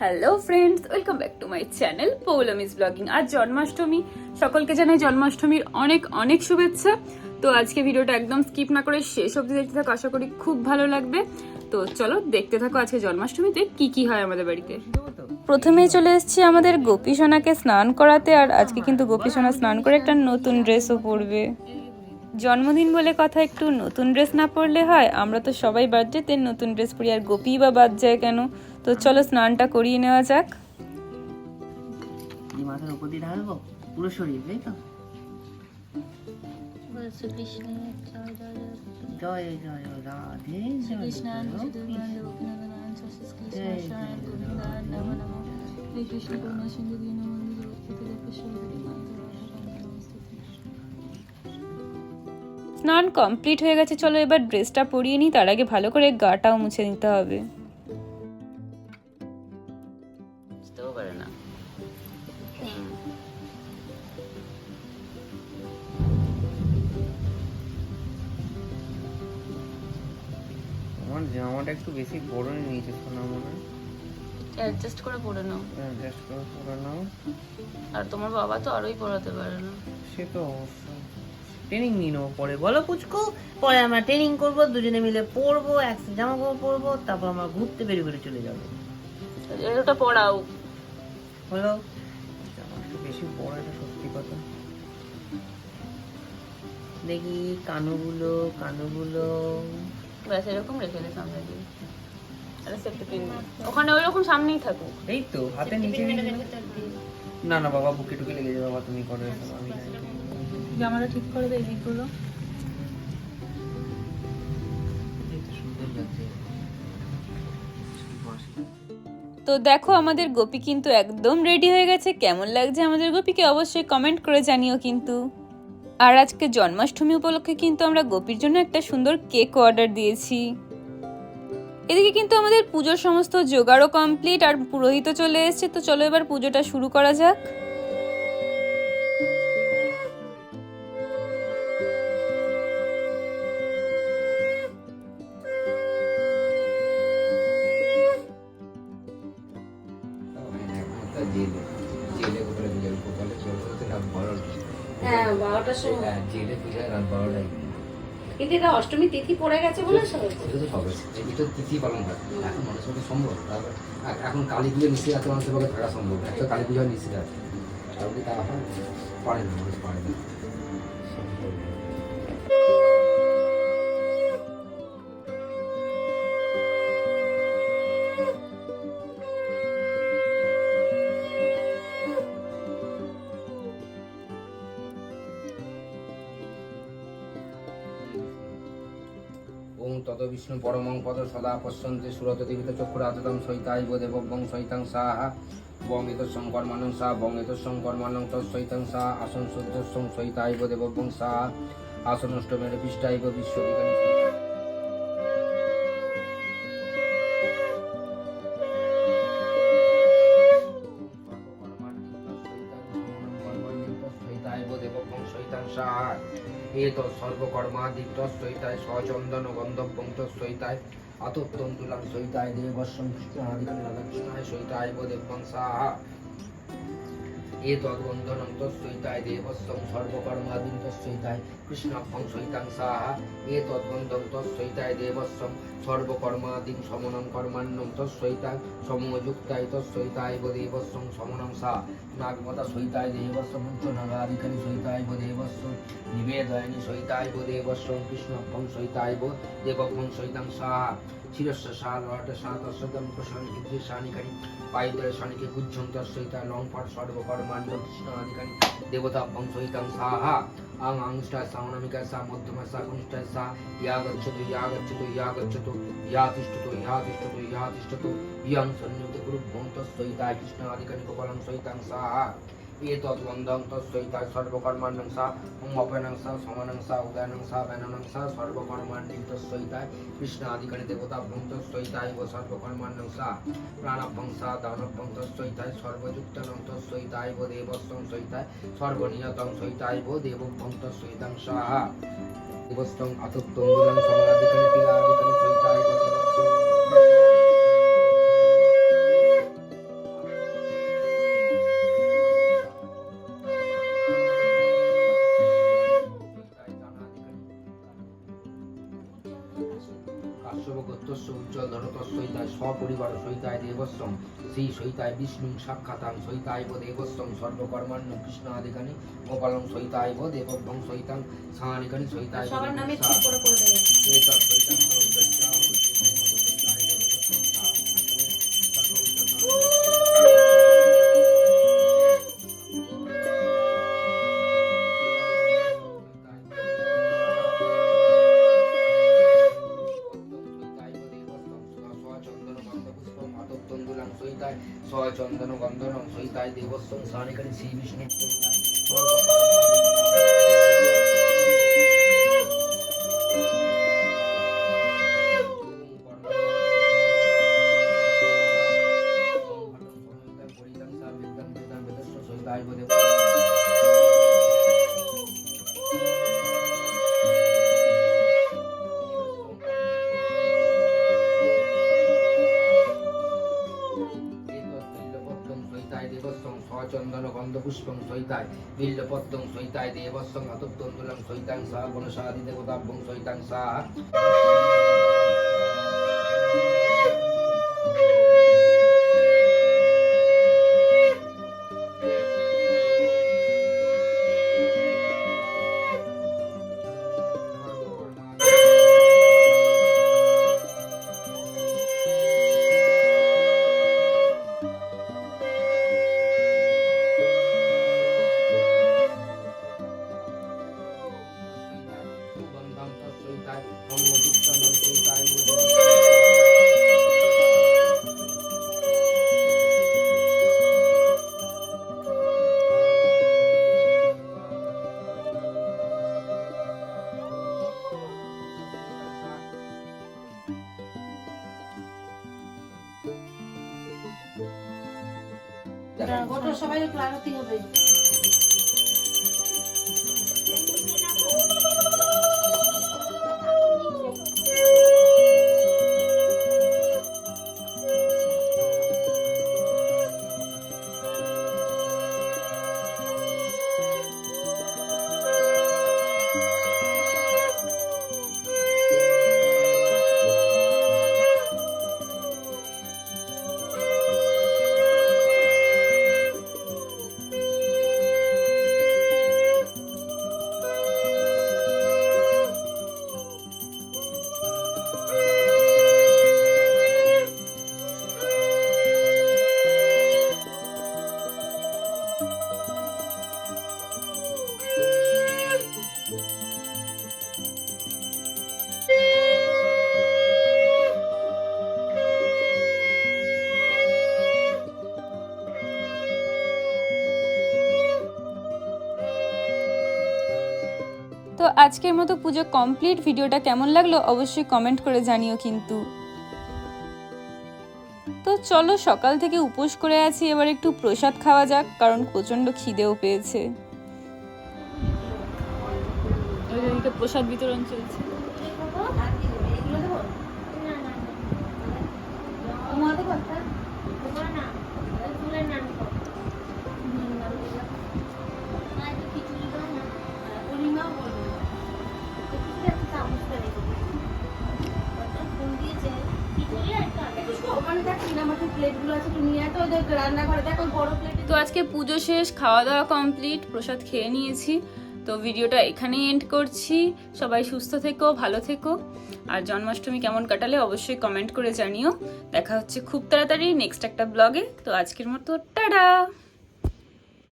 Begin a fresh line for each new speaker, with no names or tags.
Hello friends welcome back to my channel Poulami's blogging আর জন্মাষ্টমী। সকলকে জানাই জন্মাষ্টমীর অনেক অনেক শুভেচ্ছা। তো আজকে ভিডিওটা একদম স্কিপ না করে শেষ অবধি দেখতে থাকো। আশা করি খুব ভালো লাগবে। তো চলো দেখতে থাকো আজকে জন্মাষ্টমীতে কি কি হয় আমাদের বাড়িতে। প্রথমেই চলে এসেছি আমাদের গোপী সোনাকে স্নান করাতে আর আজকে কিন্তু গোপী সোনা স্নান করে একটা নতুন ড্রেসও পরবে। জন্মদিন বলে কথা, একটু নতুন ড্রেস না পরলে হয়। আমরা তো সবাই বার্থডেতে নতুন ড্রেস পরি। আর গোপী বা বাদ যায় কেন? তো চলো স্নানটা করিয়ে নেওয়া যাক।
এই মাথার উপর দিয়ে ঢালবো? পুরো শরীর তাই তো?
জয় জয়
রাধে
স্নান কমপ্লিট হয়ে গেছে চলো এবার ড্রেসটা পরিয়ে নিই তার আগে ভালো করে গাটাও মুছে নিতে হবে।
জামাটা একটু বেশি বড় নিয়েছে সোনা মনে
অ্যাডজাস্ট করে পরে নাও।
অ্যাডজাস্ট করে পরে নাও।
আর তোমার বাবা তো আরোই পড়াতে পারে না।
সে তো অবশ্যই। ট্রেনিং নিয়ে নেব পরে। বলো পুচকু পরে আমরা ট্রেনিং করব দুজনে মিলে পড়ব একসাথে জামা কাপড় পরবো তারপর আমরা ঘুরতে বেরিয়ে বেরিয়ে চলে যাব।
এটা পড়াও।
হলো জামা একটু বেশি বড় এটা সত্যি কথা। দেখি কানুগুলো কানুগুলো।
ব্যাস এরকম রেখে দে সামনে দিয়ে ওখানে ওই রকম সামনেই থাকুক।
এই তো হাতে নিচে না না বাবা বুকে টুকে লেগে যাবে বাবা তুমি করো আমি
জামাটা ঠিক করে দে এইগুলো
তো
দেখো আমাদের গোপী কিন্তু একদম রেডি হয়ে গেছে। কেমন লাগছে আমাদের গোপীকে অবশ্যই কমেন্ট করে জানিও কিন্তু। আর আজকে জন্মাষ্টমী উপলক্ষে কিন্তু আমরা গোপীর জন্য একটা সুন্দর কেক অর্ডার দিয়েছি। এদিকে কিন্তু আমাদের পুজোর সমস্ত জোগাড়ও কমপ্লিট আর পুরোহিত চলে এসছে, তো চলো এবার পুজোটা শুরু করা যাক।
বারোটার সময়? কিন্তু এটা অষ্টমী তিথি পড়ে গেছে বলে সবাই
তিথি পালন হয়। এখন মানুষের পক্ষে সম্ভব। তারপর এখন কালী পুজো নিশ্চিত আছে মানুষের পক্ষে থাকা সম্ভব। একটা কালী পুজো নিশ্চিত আছে। তারপরে তারা হয়? পারে না মানুষ পারে না। তত বিষ্ণু পরমং পদ সদা পশ্যন্তে সুরত দেবিত চক্ষুরাততম সৈতাই দেবং সৈতাং সাহা। বং এত মানং সা বং এত সংকর্মানং তৎসৈতাং সা আসন শুদ্ধস্বং সৈতাই দেবং সা আসন অষ্টমের পৃষ্ঠাইব বিশ্ববিজ্ঞানী এত সর্বকর্মাদিত্য সৈতায় সচন্দন গন্ধব্যং সৈতায় আতত্তন্তুলাম সৈতায় দেবস্বং কৃষ্ণ আদিকাল রাধাকৃষ্ণায় সৈতায় দেবং সাহা এতদ্বন্ধনং তস্যৈতায় দেবস্বং সর্বকর্মাদিন তস্যৈতায় কৃষ্ণাক্ষং সৈতাং সাহা। এতদ্বন্ধং তস্যৈতায় দেবস্বং সর্বকর্মাদিন সমনং কর্মাণ্যং তস্যৈতায় সমযুক্তায় তস্যৈতায় দেবস্বং সমনং সা নাগমতা সৈতায় দেবস্বং উচ্চ নাগাদিকানি সৈতায় দেবস্বং নিবেদয়নি সৈতায় দেবস্বং কৃষ্ণাক্ষং সৈতায় দেবভং সৈতাং সাহা। শিরস্য সা লট সা তস্যদম প্রসান কৃদ্রিশানিকারী পাইদরে শানিকে গুজ্জন্ত সৈতা লংফট সর্বকর্মাণ্ড কৃষ্ণ আদিকারী দেবতা বংশহিতাং সাহা। আং আংষ্টায় সা অনামিকায় সা মধ্যমায় সা কনিষ্ঠায় সা ইয়া গচ্ছতু ইয়া গচ্ছতু ইয়া গচ্ছতু ইয়া সন্নিহিত গুরু ভন্ত সৈতায় কৃষ্ণ আদিকারী গোপালং সৈতাং সাহা। এতদ্বন্দ্বং তৎসৈতায় সর্বকর্মাণ্যং সা ওম অপয়নং সা সমানং সা উদয়নং সা বেননং সা সর্বকর্মাণ্যং তৎসৈতায় কৃষ্ণ আদিকারী দেবতা ভন্ত সৈতায় ও সর্বকর্মাণ্যং সা প্রাণভং সা দানভং তৎসৈতায় সর্বযুক্তনং তৎসৈতায় ও দেবস্বং সৈতায় সর্বনিয়তং সৈতায় ও দেবভং তৎসৈতাং পার্শ্ববগত্যস্য উজ্জ্বল ধরতস্বৈতায় সপরিবার সৈতায় দেবস্বম শ্রী সৈতায় বিষ্ণু সাক্ষাতাং সৈতায়ব দেবস্বম সর্বকর্মাণ্য কৃষ্ণাদিকানি গোপালং সৈতায়ব দেবভ্যং সৈতাং সাহানিকানি সৈতায়
সবার নামে ঠিক করে করে দেবে
চন্দন গন্ধনম সহিতায় দেবস্বম সানিকানি শ্রী বিষ্ণু চন্দন পুষ্পং সহিতায় বিল্লপত্রং সৈতায় দেবস্বং আতপ্তন্দুলং সহিতাং সা গণসাদি দেবতাভ্যং সহিতাং সা
ওটা সবাই একটু হবে
আজকের মতো পুজো কমপ্লিট ভিডিওটা কেমন লাগল অবশ্যই কমেন্ট করে জানিও কিন্তু। তো চলো সকাল থেকে উপোস করে আছি এবার একটু প্রসাদ খাওয়া যাক কারণ প্রচণ্ড খিদেও পেয়েছে। প্রসাদ বিতরণ চলছে।
দেবো
তো আজকে পুজো শেষ খাওয়া দাওয়া কমপ্লিট প্রসাদ খেয়ে নিয়েছি। তো ভিডিওটা এখানেই এন্ড করছি। সবাই সুস্থ থেকো, ভালো থেকো। আর জন্মাষ্টমী কেমন কাটালে অবশ্যই কমেন্ট করে জানিও। দেখা হচ্ছে খুব তাড়াতাড়ি নেক্সট একটা ব্লগে তো আজকের মতো, টাটা!